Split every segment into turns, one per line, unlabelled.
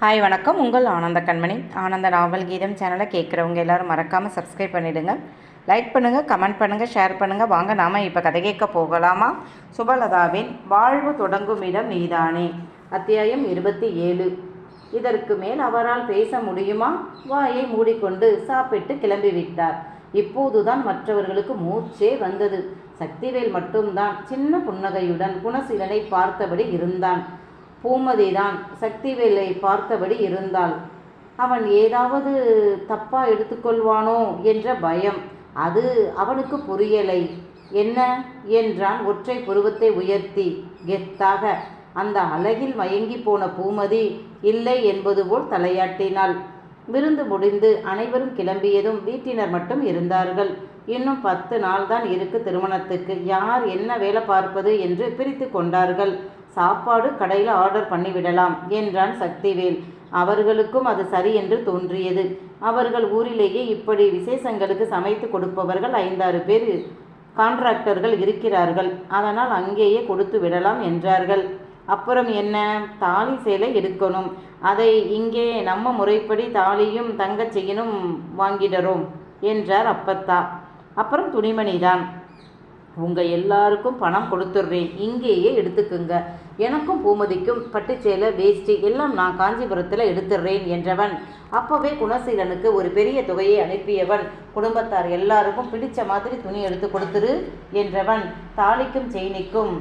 Hi வணக்கம். உங்கள் ஆனந்த கண்மணி. ஆனந்த நாவல் கீதம் சேனலை கேட்குறவங்க எல்லாரும் மறக்காமல் சப்ஸ்கிரைப் பண்ணிவிடுங்க லைக் பண்ணுங்கள் கமெண்ட் பண்ணுங்கள் ஷேர் பண்ணுங்கள் வாங்க நாம் இப்போ கதை கேட்க போகலாமா? சுபலதாவின் வாழ்வு தொடங்கும் இடம் நீதானே? அத்தியாயம் இருபத்தி ஏழு. இதற்கு மேல் அவரால் பேச முடியுமா? வாயை மூடிக்கொண்டு சாப்பிட்டு கிளம்பிவிட்டார். இப்போதுதான் மற்றவர்களுக்கு மூச்சே வந்தது. சக்திவேல் மட்டும்தான் சின்ன புன்னகையுடன் குணசீலனை பார்த்தபடி இருந்தான். பூமதிதான். சக்திவேலை பார்த்தபடி இருந்தாள். அவன் ஏதாவது தப்பா எடுத்துக்கொள்வானோ என்ற பயம். அது அவனுக்கு புரியலை. என்ன? என்றான் ஒற்றை புருவத்தை உயர்த்தி. கெத்தாக. அந்த அழகில் மயங்கி போன பூமதி இல்லை என்பது போல் தலையாட்டினாள். விருந்து முடிந்து அனைவரும் கிளம்பியதும் வீட்டினர் மட்டும் இருந்தார்கள். இன்னும் பத்து நாள் தான் இருக்கு திருமணத்துக்கு. யார் என்ன வேலை பார்ப்பது என்று பிரித்து கொண்டார்கள். சாப்பாடு கடையில் ஆர்டர் பண்ணிவிடலாம் என்றான் சக்திவேல். அவர்களுக்கும் அது சரி என்று தோன்றியது. அவர்கள் ஊரிலேயே இப்படி விசேஷங்களுக்கு சமைத்து கொடுப்பவர்கள் ஐந்தாறு பேர் கான்ட்ராக்டர்கள் இருக்கிறார்கள். அதனால் அங்கேயே கொடுத்து விடலாம் என்றார்கள். அப்புறம் என்ன? தாலி சேலை எடுக்கணும். அதை இங்கே நம்ம முறைப்படி தாலியும் தங்கச்செயினும் வாங்கிடறோம் என்றார் அப்பத்தா. அப்புறம் துணிமணி தான் உங்கள் எல்லாருக்கும் பணம் கொடுத்துட்றேன். இங்கேயே எடுத்துக்குங்க. எனக்கும் பூமதிக்கும் பட்டுச்சேலை வேஷ்டி எல்லாம் நான் காஞ்சிபுரத்தில் எடுத்துடுறேன் என்றவன். அப்போவே குணசீலனுக்கு ஒரு பெரிய தொகையை அனுப்பியவன். குடும்பத்தார் எல்லாருக்கும் பிடிச்ச மாதிரி துணி எடுத்து கொடுத்துரு என்றவன். தாலிக்கும் செயினிக்கும்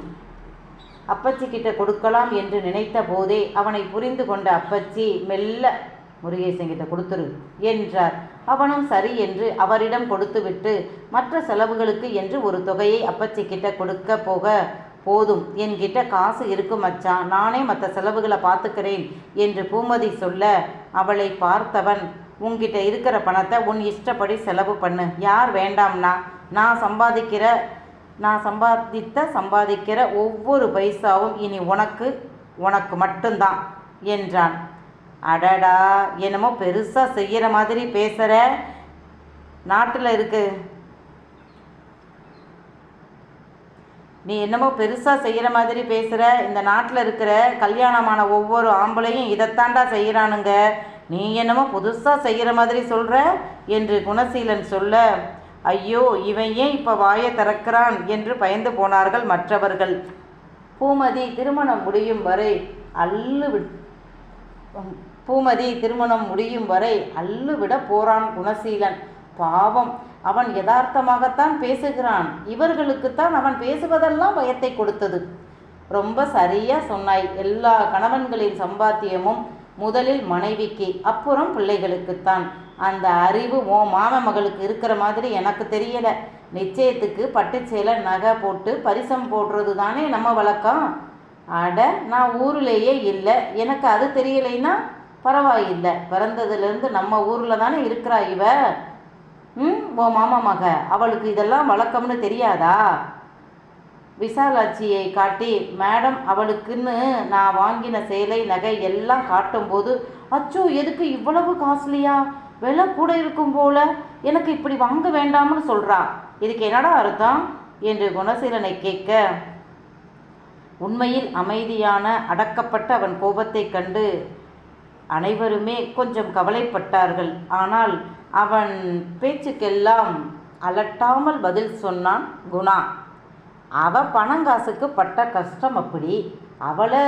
அப்பச்சி கிட்ட கொடுக்கலாம் என்று நினைத்த போதே அவனை புரிந்து கொண்ட அப்பச்சி மெல்ல முருகேசன் கிட்ட கொடுத்துரு என்றார். அவனும் சரி என்று அவரிடம் கொடுத்துவிட்டு மற்ற செலவுகளுக்கு என்று ஒரு தொகையை அப்பச்சி கிட்ட கொடுக்க போக போதும் என்கிட்ட காசு இருக்கும் மச்சான் நானே மற்ற செலவுகளை பார்த்துக்கிறேன் என்று பூமதி சொல்ல அவளை பார்த்தவன் உன்கிட்ட இருக்கிற பணத்தை உன் இஷ்டப்படி செலவு பண்ணு. யார் வேண்டாம்னா நான் சம்பாதிக்கிற நான் சம்பாதித்த சம்பாதிக்கிற ஒவ்வொரு பைசாவும் இனி உனக்கு உனக்கு மட்டும்தான் என்றான். அடடா என்னமோ பெருசாக செய்கிற மாதிரி பேசுகிற நாட்டில் இருக்குது நீ என்னமோ பெருசாக செய்கிற மாதிரி பேசுகிற இந்த நாட்டில் இருக்கிற கல்யாணமான ஒவ்வொரு ஆம்பளையும் இதைத்தாண்டா செய்கிறானுங்க நீ என்னமோ புதுசாக செய்கிற மாதிரி சொல்கிற என்று குணசீலன் சொல்ல ஐயோ இவன் ஏன் இப்போ வாயை திறக்கிறான்? என்று பயந்து போனார்கள் மற்றவர்கள். பூமதி திருமணம் முடியும் வரை அல்லு பூமதி திருமணம் முடியும் வரை அள்ளு விட போறான் குணசீலன். பாவம் அவன் யதார்த்தமாகத்தான் பேசுகிறான். இவர்களுக்குத்தான் அவன் பேசுவதெல்லாம் பயத்தை கொடுத்தது. ரொம்ப சரியா சொன்னாய். எல்லா கணவன்களின் சம்பாத்தியமும் முதலில் மனைவிக்கு அப்புறம் பிள்ளைகளுக்குத்தான். அந்த அறிவு ஓ மாம மகளுக்கு இருக்கிற மாதிரி எனக்கு தெரியல. நிச்சயத்துக்கு பட்டுச்சேலை நகை போட்டு பரிசம் போடுறது தானே நம்ம வழக்கம்? அட நான் ஊர்லேயே இல்லை. எனக்கு அது தெரியலைன்னா பரவாயில்லை. பிறந்ததுலேருந்து நம்ம ஊரில் தானே இருக்கிறா இவ? ம் ஓ மாமா மக அவளுக்கு இதெல்லாம் வழக்கம்னு தெரியாதா? விசாலாட்சியை காட்டி மேடம் அவளுக்குன்னு நான் வாங்கின சேலை நகை எல்லாம் காட்டும்போது அச்சோ எதுக்கு இவ்வளவு காஸ்ட்லியா? விலை கூட இருக்கும் போல எனக்கு இப்படி வாங்க வேண்டாம்னு சொல்றா. இதுக்கு என்னடா அர்த்தம்? என்று குணசீலனை கேட்க உண்மையில் அமைதியான அடக்கப்பட்ட அவன் கோபத்தைக் கண்டு அனைவருமே கொஞ்சம் கவலைப்பட்டார்கள். ஆனால் அவன் பேச்சுக்கெல்லாம் அலட்டாமல் பதில் சொன்னான் குணா. அவ பணங்காசுக்கு பட்ட கஷ்டம் அப்படி. அவளை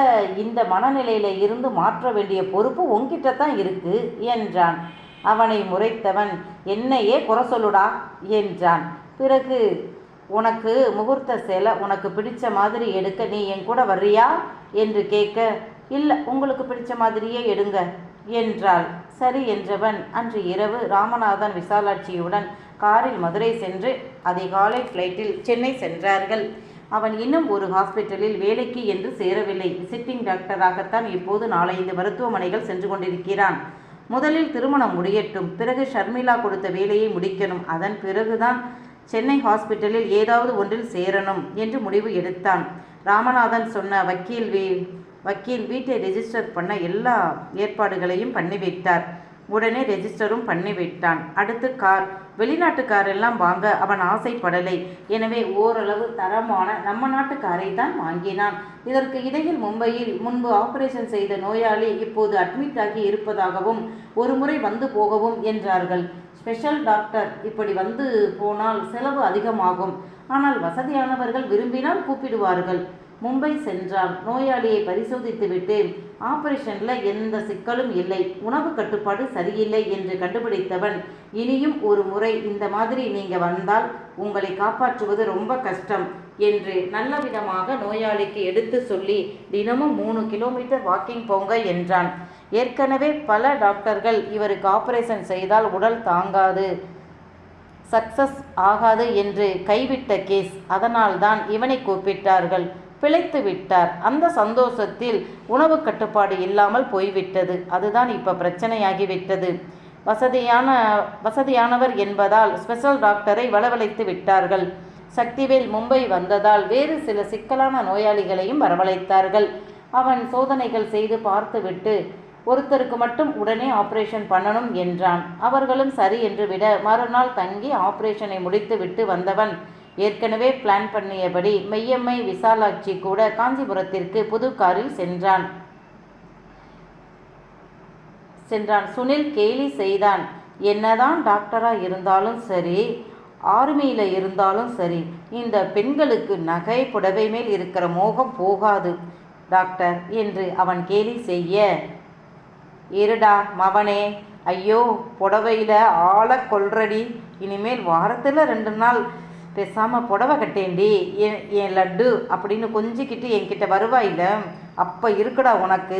இந்த மனநிலையில் இருந்து மாற்ற வேண்டிய பொறுப்பு உங்ககிட்ட தான் இருக்கு என்றான். அவனை முறைத்தவன் என்னையே குறை சொல்லுடா என்றான். பிறகு உனக்கு முகூர்த்த சேலை உனக்கு பிடிச்ச மாதிரி எடுக்க நீ என் கூட வர்றியா? என்று கேட்க இல்லை உங்களுக்கு பிடிச்ச மாதிரியே எடுங்க என்றாள். சரி என்றவன் அன்று இரவு ராமநாதன் விசாலாட்சியுடன் காரில் மதுரை சென்று அதிகாலை ஃப்ளைட்டில் சென்னை சென்றார்கள். அவன் இன்னும் ஒரு ஹாஸ்பிட்டலில் வேலைக்கு என்று சேரவில்லை. விசிட்டிங் டாக்டராகத்தான் இப்போது நாலைந்து மருத்துவமனைகள் சென்று கொண்டிருக்கிறான். முதலில் திருமணம் முடியட்டும் பிறகு ஷர்மிளா கொடுத்த வேலையை முடிக்கணும். அதன் பிறகுதான் சென்னை ஹாஸ்பிட்டலில் ஏதாவது ஒன்றில் சேரணும் என்று முடிவு எடுத்தான். ராமநாதன் சொன்ன வக்கீல் வீ வக்கீல் வீட்டை ரெஜிஸ்டர் பண்ண எல்லா ஏற்பாடுகளையும் பண்ணி வைத்தார். உடனே ரெஜிஸ்டரும் பண்ணிவிட்டான் அடுத்து கார். வெளிநாட்டு கார் எல்லாம் வாங்க அவன் ஆசைப்படலை. எனவே ஓரளவு தரமான நம்ம நாட்டு காரை தான் வாங்கினான். இதற்கு இடையில் மும்பையில் முன்பு ஆபரேஷன் செய்த நோயாளி இப்போது அட்மிட் ஆகி இருப்பதாகவும் ஒரு முறை வந்து போகவும் என்றார்கள். ஸ்பெஷல் டாக்டர் இப்படி வந்து போனால் செலவு அதிகமாகும். ஆனால் வசதியானவர்கள் விரும்பினால் கூப்பிடுவார்கள். மும்பை சென்றான். நோயாளியை பரிசோதித்துவிட்டு ஆபரேஷன்ல எந்த சிக்கலும் இல்லை. உணவு கட்டுப்பாடு சரியில்லை என்று கண்டுபிடித்தவன் இனியும் ஒரு முறை இந்த மாதிரி நீங்க வந்தால் உங்களை காப்பாற்றுவது ரொம்ப கஷ்டம் என்று நல்ல விதமாக நோயாளிக்கு எடுத்து சொல்லி தினமும் மூணு கிலோமீட்டர் வாக்கிங் போங்க என்றான். ஏற்கனவே பல டாக்டர்கள் இவருக்கு ஆபரேஷன் செய்தால் உடல் தாங்காது சக்சஸ் ஆகாது என்று கைவிட்ட கேஸ். அதனால்தான் இவனை கூப்பிட்டார்கள். பிழைத்து விட்டார். அந்த சந்தோஷத்தில் உணவு கட்டுப்பாடு இல்லாமல் போய்விட்டது. அதுதான் இப்போ பிரச்சனையாகிவிட்டது. வசதியான வசதியானவர் என்பதால் ஸ்பெஷல் டாக்டரை வரவழைத்து விட்டார்கள். சக்திவேல் மும்பை வந்ததால் வேறு சில சிக்கலான நோயாளிகளையும் வரவழைத்தார்கள். அவன் சோதனைகள் செய்து பார்த்துவிட்டு ஒருத்தருக்கு மட்டும் உடனே ஆபரேஷன் பண்ணணும் என்றான். அவர்களும் சரி என்று விட மறுநாள் தங்கி ஆபரேஷனை முடித்துவிட்டு வந்தவன் ஏற்கனவே பிளான் பண்ணியபடி மெய்யம்மை விசாலாட்சி கூட காஞ்சிபுரத்திற்கு புது காரில் சென்றான். சென்றான். சுனில் கேலி செய்தான். என்னதான் டாக்டரா இருந்தாலும் சரி ஆர்மியில் இருந்தாலும் சரி இந்த பெண்களுக்கு நகை புடவை மேல் இருக்கிற மோகம் போகாது டாக்டர் என்று அவன் கேலி செய்ய. இருடா மவனே ஐயோ புடவையில் ஆளை கொல்றடி. இனிமேல் வாரத்தில் ரெண்டு நாள் பேசாமல் புடவை கட்டேண்டி என் என் லட்டு அப்படின்னு கொஞ்சிக்கிட்டு என்கிட்ட வருவாயில்ல அப்போ இருக்குடா உனக்கு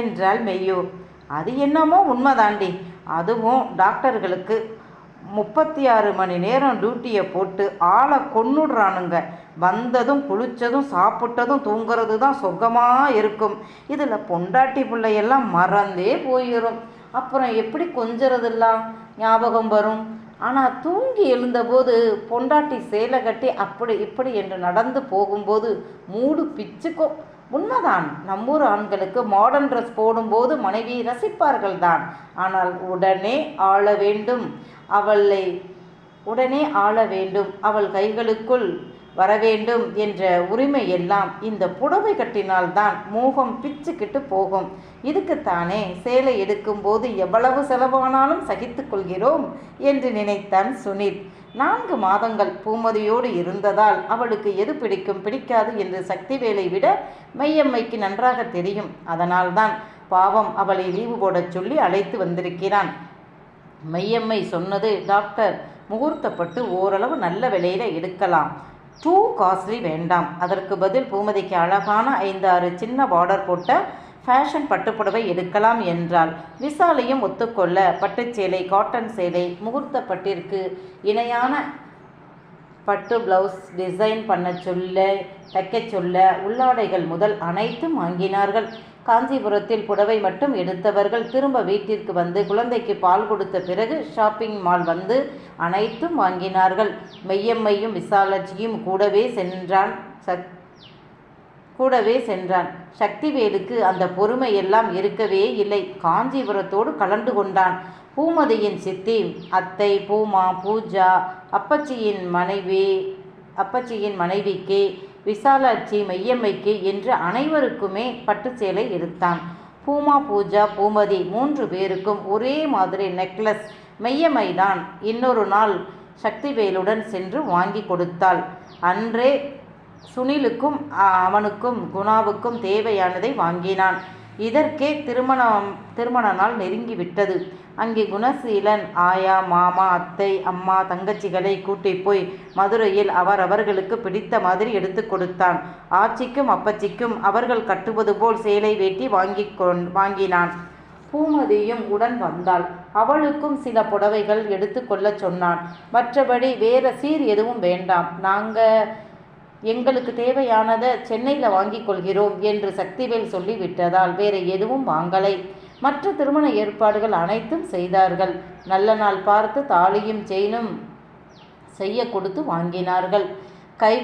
என்றாள் மெய்யோ. அது என்னமோ உண்மைதாண்டி. அதுவும் டாக்டர்களுக்கு. முப்பத்தி ஆறு மணி நேரம் டியூட்டியை போட்டு ஆளை கொன்னுடுறானுங்க. வந்ததும் குளித்ததும் சாப்பிட்டதும் தூங்குறது தான் சுகமாக இருக்கும். இதில் பொண்டாட்டி பிள்ளையெல்லாம் மறந்தே போயிடும் அப்புறம் எப்படி கொஞ்சறதெல்லாம் ஞாபகம் வரும்? ஆனால் தூங்கி எழுந்தபோது பொண்டாட்டி சேலை கட்டி அப்படி இப்படி என்று நடந்து போகும்போது மூடு பிச்சுக்கும். உண்மைதான். நம்மூர் ஆண்களுக்கு மாடர்ன் ட்ரெஸ் போடும்போது மனைவி ரசிப்பார்கள் தான் ஆனால் உடனே ஆள வேண்டும். அவளை உடனே ஆள வேண்டும். அவள் கைகளுக்குள் வரவேண்டும் என்ற உரிமை எல்லாம் இந்த புடவை கட்டினால்தான் மோகம் பிச்சுக்கிட்டு போகும். இதுக்குத்தானே சேலை எடுக்கும்போது எவ்வளவு செலவானாலும் சகித்து கொள்கிறோம் என்று நினைத்தான் சுனில். நான்கு மாதங்கள் பூமதியோடு இருந்ததால் அவளுக்கு எது பிடிக்கும் பிடிக்காது என்று சக்திவேலை விட மெய்யம்மைக்கு நன்றாக தெரியும். அதனால்தான் பாவம் அவளை லீவு போடச் சொல்லி அழைத்து வந்திருக்கிறான். மெய்யம்மை சொன்னது டாக்டர் முகூர்த்தப்பட்டு ஓரளவு நல்ல விலையில எடுக்கலாம். டூ காஸ்ட்லி வேண்டாம். அதற்கு பதில் பூமதிக்கு அழகான ஐந்தாறு சின்ன பார்டர் போட்ட ஃபேஷன் பட்டுப்புடவை எடுக்கலாம் என்றால் விசாலையும் ஒத்துக்கொள்ள பட்டுச்சேலை காட்டன் சேலை முகூர்த்த பட்டிற்கு இணையான பட்டு ப்ளவுஸ் டிசைன் பண்ண சொல்ல தைக்கச் சொல்ல உள்ளாடைகள் முதல் அனைத்தும் வாங்கினார்கள். காஞ்சிபுரத்தில் புடவை மட்டும் எடுத்தவர்கள் திரும்ப வீட்டிற்கு வந்து குழந்தைக்கு பால் கொடுத்த பிறகு ஷாப்பிங் மால் வந்து அனைத்தும் வாங்கினார்கள். மெய்யம்மையும் விசாலட்சியும் கூடவே சென்றான். சக் கூடவே சென்றான். சக்திவேலுக்கு அந்த பொறுமை எல்லாம் இருக்கவே இல்லை. காஞ்சிபுரத்தோடு கலந்து கொண்டான். பூமதியின் சித்தி அத்தை பூமா பூஜா அப்பச்சியின் மனைவி அப்பச்சியின் மனைவிக்கு விசாலாட்சி மெய்யம்மைக்கு என்று அனைவருக்குமே பட்டு சேலை எடுத்தான். பூமா பூஜா பூமதி மூன்று பேருக்கும் ஒரே மாதிரி நெக்லஸ் மெய்யம்மைதான் இன்னொரு நாள் சக்திவேலுடன் சென்று வாங்கி கொடுத்தாள். அன்றே சுனிலுக்கும் அவனுக்கும் குணாவுக்கும் தேவையானதை வாங்கினான். இதற்கே திருமணம் திருமண நாள் நெருங்கிவிட்டது. அங்கே குணசீலன் ஆயா மாமா அத்தை அம்மா தங்கச்சிகளை கூட்டி போய் மதுரையில் அவர் அவர்களுக்கு பிடித்த மாதிரி எடுத்து கொடுத்தான். ஆச்சிக்கும் அப்பச்சிக்கும் அவர்கள் கட்டுவது போல் சேலை வேட்டி வாங்கி கொண் வாங்கினான். பூமதியும் உடன் வந்தாள். அவளுக்கும் சில புடவைகள் எடுத்து கொள்ள சொன்னான். மற்றபடி வேற சீர் எதுவும் வேண்டாம். நாங்கள் எங்களுக்கு தேவையானதை சென்னையில் வாங்கிக் கொள்கிறோம் என்று சக்திவேல் சொல்லிவிட்டதால் வேற எதுவும் வாங்கலை. மற்ற திருமண ஏற்பாடுகள் அனைத்தும் செய்தார்கள். நல்ல நாள் பார்த்து தாலியும் செயினும் செய்ய கொடுத்து வாங்கினார்கள். கை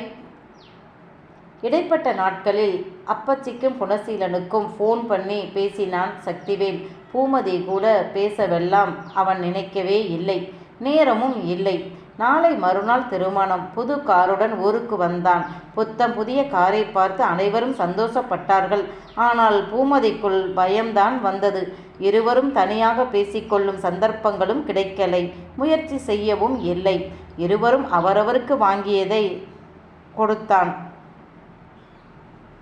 இடைப்பட்ட நாட்களில் அப்பச்சிக்கும் குணசீலனுக்கும் ஃபோன் பண்ணி பேசினான் சக்திவேல். பூமதி கூட பேசவெல்லாம் அவன் நினைக்கவே இல்லை. நேரமும் இல்லை. நாளை மறுநாள் திருமணம். புது காருடன் ஊருக்கு வந்தான். புத்தம் புதிய காரை பார்த்து அனைவரும் சந்தோஷப்பட்டார்கள். ஆனால் பூமதிக்குள் பயம்தான் வந்தது. இருவரும் தனியாக பேசிக்கொள்ளும் சந்தர்ப்பங்களும் கிடைக்கலை. முயற்சி செய்யவும் இல்லை. இருவரும் அவரவருக்கு வாங்கியதை கொடுத்தான்.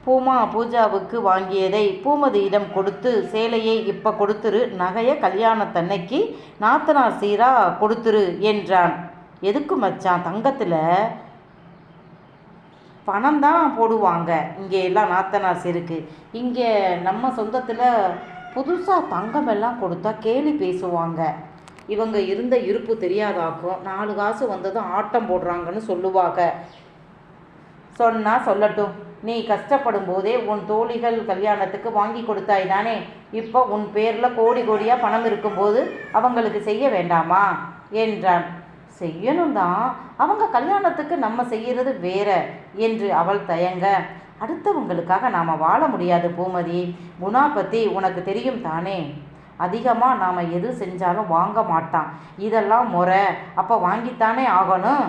பூமா பூஜாவுக்கு வாங்கியதை பூமதியிடம் கொடுத்து சேலையை இப்போ கொடுத்துரு நகைய கல்யாணத்தன்னைக்கு நாத்தனார் சீரா கொடுத்துரு என்றான். எதுக்கு மச்சான் தங்கத்தில்? பணம் தான் போடுவாங்க. இங்கே எல்லாம் நாத்தனார் இருக்குது இங்கே நம்ம சொந்தத்தில் புதுசாக தங்கம் எல்லாம் கொடுத்தா கேலி பேசுவாங்க. இவங்க இருந்த இருப்பு தெரியாதாக்கும். நாலு காசு வந்ததும் ஆட்டம் போடுறாங்கன்னு சொல்லுவாங்க. சொன்னால் சொல்லட்டும். நீ கஷ்டப்படும் போதே உன் தோழிகள் கல்யாணத்துக்கு வாங்கி கொடுத்தாய் தானே. இப்போ உன் பேரில் கோடி கோடியாக பணம் இருக்கும்போது அவங்களுக்கு செய்ய வேண்டாமா? என்றான். செய்யணும் தான் அவங்க கல்யாணத்துக்கு நம்ம செய்கிறது வேற என்று அவள் தயங்க. அடுத்தவங்களுக்காக நாம் வாழ முடியாது பூமதி. குணா பற்றி உனக்கு தெரியும் தானே? அதிகமாக நாம் எது செஞ்சாலும் வாங்க மாட்டான். இதெல்லாம் முறை. அப்போ வாங்கித்தானே ஆகணும்?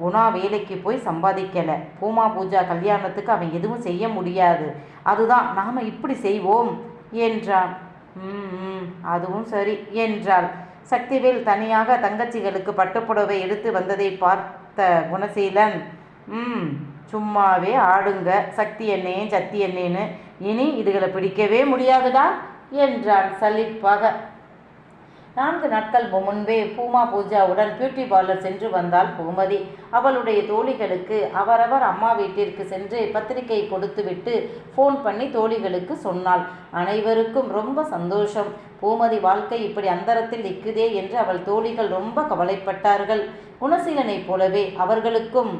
குணா வேலைக்கு போய் சம்பாதிக்கலை. பூமா பூஜா கல்யாணத்துக்கு அவன் எதுவும் செய்ய முடியாது. அதுதான் நாம் இப்படி செய்வோம் என்றான். ம் ம், அதுவும் சரி என்றாள். சக்திவேல் தனியாக தங்கச்சிகளுக்கு பட்டுப்புடவை எடுத்து வந்ததை பார்த்த குணசீலன் ம் சும்மாவே ஆடுங்க சக்தி எண்ணெயும் சக்தி என்னேன்னு. இனி இதுகளை பிடிக்கவே முடியாதுடா என்றான் சலிப்பாக. நான்கு நாட்கள் முன்பே பூமா பூஜாவுடன் பியூட்டி பார்லர் சென்று வந்தாள் பூமதி. அவளுடைய தோழிகளுக்கு அவரவர் அம்மா வீட்டிற்கு சென்று பத்திரிகை கொடுத்துவிட்டு ஃபோன் பண்ணி தோழிகளுக்கு சொன்னாள். அனைவருக்கும் ரொம்ப சந்தோஷம். பூமதி வாழ்க்கை இப்படி அந்தரத்தில் நிற்குதே என்று அவள் தோழிகள் ரொம்ப கவலைப்பட்டார்கள். குணசீலனைப் போலவே அவர்களுக்கும்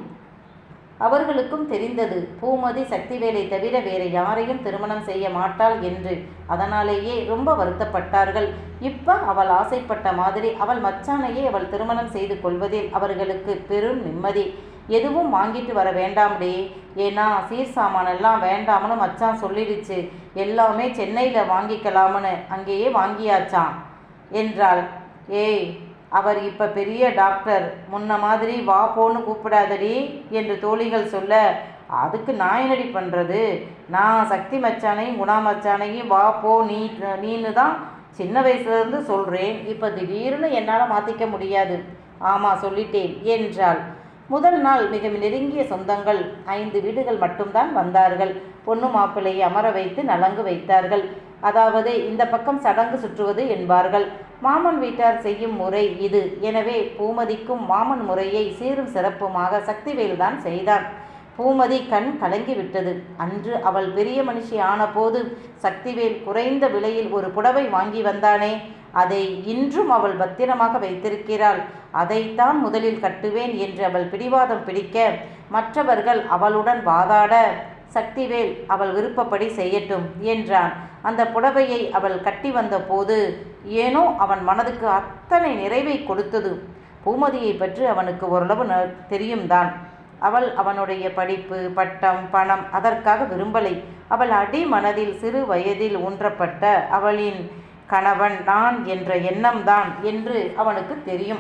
அவர்களுக்கும் தெரிந்தது பூமதி சக்திவேலை தவிர வேறு யாரையும் திருமணம் செய்ய மாட்டாள் என்று. அதனாலேயே ரொம்ப வருத்தப்பட்டார்கள். இப்ப அவள் ஆசைப்பட்ட மாதிரி அவள் மச்சானையே அவள் திருமணம் செய்து கொள்வதில் அவர்களுக்கு பெரும் நிம்மதி. எதுவும் வாங்கிட்டு வர வேண்டாம்டே ஏன்னா சீர் சாமானெல்லாம் வேண்டாம்னு மச்சான் சொல்லிடுச்சு. எல்லாமே சென்னையில் வாங்கிக்கலாம்னு அங்கேயே வாங்கியாச்சான் என்றாள். ஏய் அவர் இப்ப பெரிய டாக்டர். முன்ன மாதிரி வா போன்னு கூப்பிடாதடி என்று தோழிகள் சொல்ல அதுக்கு நான் என்னடி பண்ணுறது நான் சக்தி மச்சானையும் குணா மச்சானையும் வா போ நீ நீன்னு தான் சின்ன வயசுலேருந்து சொல்கிறேன் இப்போ திடீர்னு என்னால் மாற்றிக்க முடியாது. ஆமாம் சொல்லிட்டேன் என்றாள். முதல் நாள் மிக நெருங்கிய சொந்தங்கள். ஐந்து வீடுகள் மட்டும்தான் வந்தார்கள். பொண்ணு மாப்பிள்ளையை அமர வைத்து நலங்கு வைத்தார்கள். அதாவது இந்த பக்கம் சடங்கு சுற்றுவது என்பார்கள். மாமன் வீட்டார் செய்யும் முறை இது. எனவே பூமதிக்கும் மாமன் முறையை சீரும் சிறப்புமாக சக்திவேல்தான் செய்தான் பூமதி கண் கலங்கிவிட்டது. அன்று அவள் பெரிய மனுஷி ஆனபோது சக்திவேல் குறைந்த விலையில் ஒரு புடவை வாங்கி வந்தானே அதை இன்றும் அவள் பத்திரமாக வைத்திருக்கிறாள். அதைத்தான் முதலில் கட்டுவேன் என்று அவள் பிடிவாதம் பிடிக்க மற்றவர்கள் அவளுடன் வாதாட சக்திவேல் அவள் விருப்பப்படி செய்யட்டும் என்றான். அந்த புடவையை அவள் கட்டி வந்தபோது ஏனோ அவன் மனதுக்கு அத்தனை நிறைவை கொடுத்தது. பூமதியை பற்றி அவனுக்கு ஓரளவு ந- அவள் அவனுடைய படிப்பு பட்டம் பணம் அதற்காக விரும்பலை. அவள் அடி மனதில் சிறு வயதில் ஊன்றப்பட்ட அவளின் கணவன் நான் என்ற எண்ணம்தான் என்று அவனுக்கு தெரியும்.